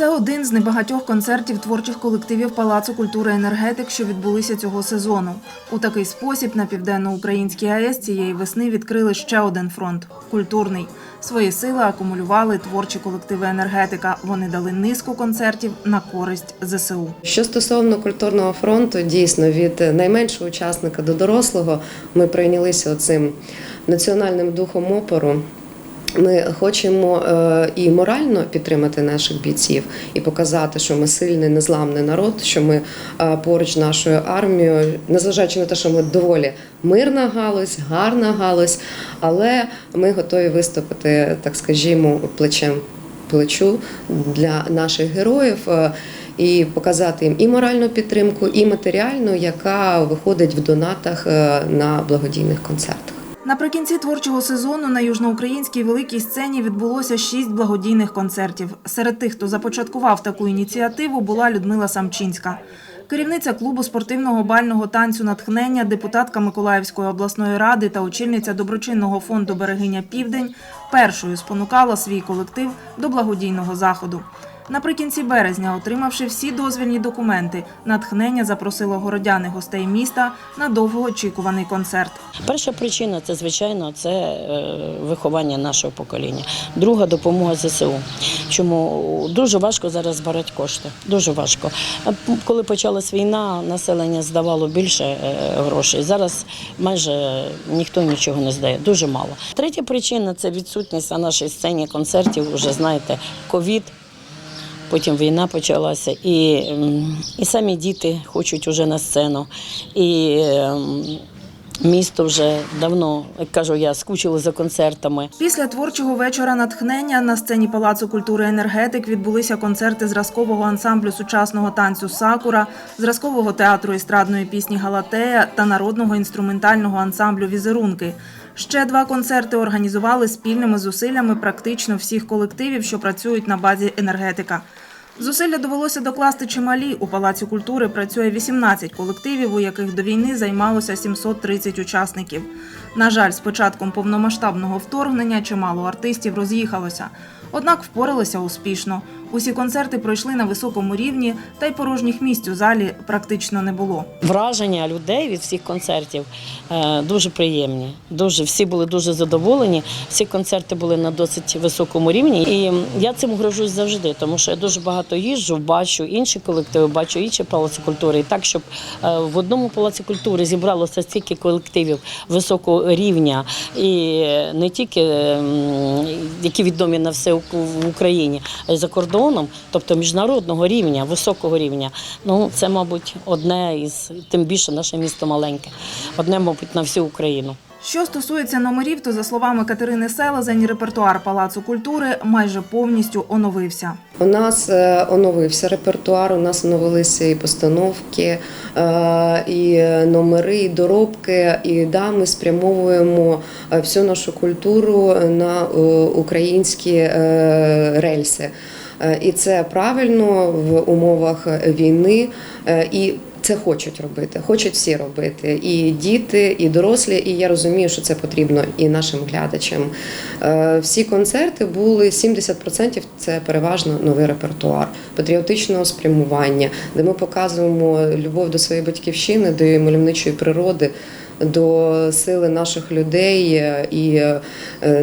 Це один з небагатьох концертів творчих колективів Палацу культури енергетик, що відбулися цього сезону. У такий спосіб на південноукраїнській АЕС цієї весни відкрили ще один фронт культурний. Свої сили акумулювали творчі колективи енергетика. Вони дали низку концертів на користь ЗСУ. Що стосовно культурного фронту, дійсно від найменшого учасника до дорослого ми прийнялися цим національним духом опору. Ми хочемо е, і морально підтримати наших бійців і показати, що ми сильний, незламний народ, що ми е, поруч нашою армією, незважаючи на те, що ми доволі мирна галузь, гарна галузь, але ми готові виступити, так скажімо, плечем плечу для наших героїв. е, І показати їм і моральну підтримку, і матеріальну, яка виходить в донатах на благодійних концертах. Наприкінці творчого сезону на южноукраїнській великій сцені відбулося шість благодійних концертів. Серед тих, хто започаткував таку ініціативу, була Людмила Самчинська. Керівниця клубу спортивного бального танцю натхнення, депутатка Миколаївської обласної ради та очільниця доброчинного фонду Берегиня Південь першою спонукала свій колектив до благодійного заходу. Наприкінці березня, отримавши всі дозвільні документи, натхнення запросило городяни гостей міста на довгоочікуваний концерт. Перша причина це звичайно це е, виховання нашого покоління. Друга допомога ЗСУ. Чому дуже важко зараз збирати кошти? Дуже важко. Коли почалась війна, населення здавало більше е, грошей. Зараз майже ніхто нічого не здає. Дуже мало. Третя причина це відсутність на нашій сцені концертів. Уже знаєте, ковід. Потім війна почалася, і, ем, і самі діти хочуть уже на сцену. І ем, місто вже давно, як кажу, я скучила за концертами. Після творчого вечора натхнення на сцені Палацу культури енергетик відбулися концерти зразкового ансамблю сучасного танцю Сакура, зразкового театру естрадної пісні Галатея та народного інструментального ансамблю Візерунки. Ще два концерти організували спільними зусиллями практично всіх колективів, що працюють на базі енергетика. Зусилля довелося докласти чималі. У Палаці культури працює 18 колективів, у яких до війни займалося 730 учасників. На жаль, з початком повномасштабного вторгнення чимало артистів роз'їхалося. Однак впоралися успішно. Усі концерти пройшли на високому рівні, та й порожніх місць у залі практично не було. Враження людей від всіх концертів е, дуже приємні. Дуже всі були дуже задоволені. Всі концерти були на досить високому рівні. І я цим горжусь завжди, тому що я дуже багато їжджу, бачу інші колективи, бачу інші палаці культури. І так, щоб е, в одному палаці культури зібралося стільки колективів високого рівня, і не тільки які відомі на все в Україні, а й за кордоном, тобто міжнародного рівня, високого рівня. Ну це, мабуть, одне із тим більше наше місто маленьке, одне, мабуть, на всю Україну. Що стосується номерів, то за словами Катерини Селезень, репертуар Палацу культури майже повністю оновився. У нас е, оновився репертуар, у нас оновилися і постановки, е, і номери, і доробки. І да, ми спрямовуємо е, всю нашу культуру на українські рельси. Е, І це правильно в умовах війни. е, І це хочуть робити, хочуть всі робити, і діти, і дорослі. І я розумію, що це потрібно і нашим глядачам. Е, Всі концерти були 70% це переважно новий репертуар патріотичного спрямування, де ми показуємо любов до своєї батьківщини, до її мальовничої природи. До сили наших людей е, і е,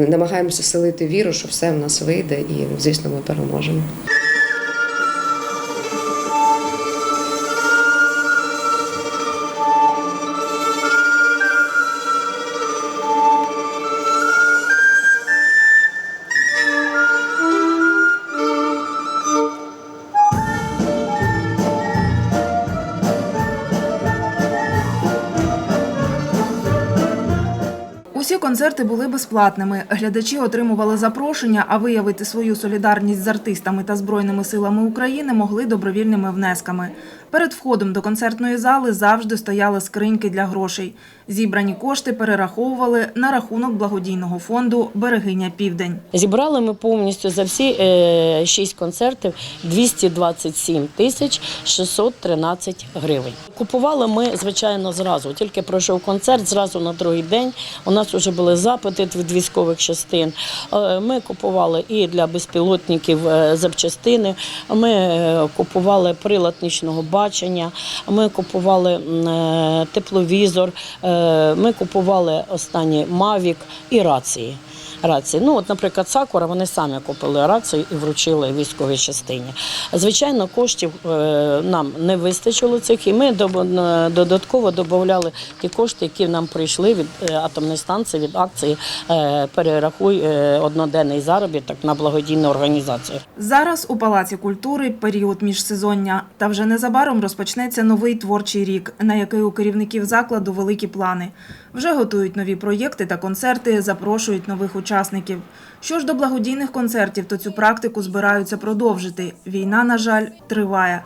намагаємося вселити віру, що все в нас вийде, і звісно, ми переможемо. Усі концерти були безплатними. Глядачі отримували запрошення, а виявити свою солідарність з артистами та збройними силами України могли добровільними внесками. Перед входом до концертної зали завжди стояли скриньки для грошей. Зібрані кошти перераховували на рахунок благодійного фонду Берегиня Південь. Зібрали ми повністю за всі е, шість концертів 227 тисяч 613 гривень. Купували ми, звичайно, зразу. Тільки пройшов концерт, зразу на другий день. У нас вже були запити від військових частин. Е, Ми купували і для безпілотників е, запчастини. Ми купували прилад нічного бачення. Ми купували е, тепловізор. е, Ми купували останні Мавік і рації. Рації. Ну, от, наприклад, Сакура, вони самі купили рацію і вручили військовій частині. Звичайно, коштів е, нам не вистачило цих, і ми е, додатково додавали ті кошти, які нам прийшли від е, атомної станції, від акції перерахуй одноденний заробіток на благодійну організацію. Зараз у Палаці культури період міжсезоння, та вже незабаром розпочнеться новий творчий рік, на який у керівників закладу великі плани. Вже готують нові проєкти та концерти, запрошують нових учасників. Що ж до благодійних концертів, то цю практику збираються продовжити. Війна, на жаль, триває.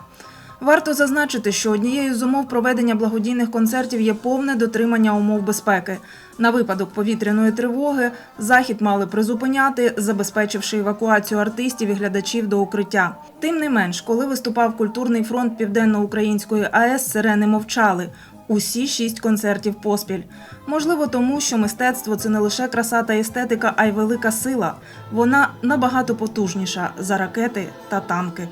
Варто зазначити, що однією з умов проведення благодійних концертів є повне дотримання умов безпеки. На випадок повітряної тривоги захід мали призупиняти, забезпечивши евакуацію артистів і глядачів до укриття. Тим не менш, коли виступав культурний фронт Південно-Української АЕС, сирени мовчали. Усі шість концертів поспіль. Можливо, тому що мистецтво це не лише краса та естетика, а й велика сила. Вона набагато потужніша за ракети та танки.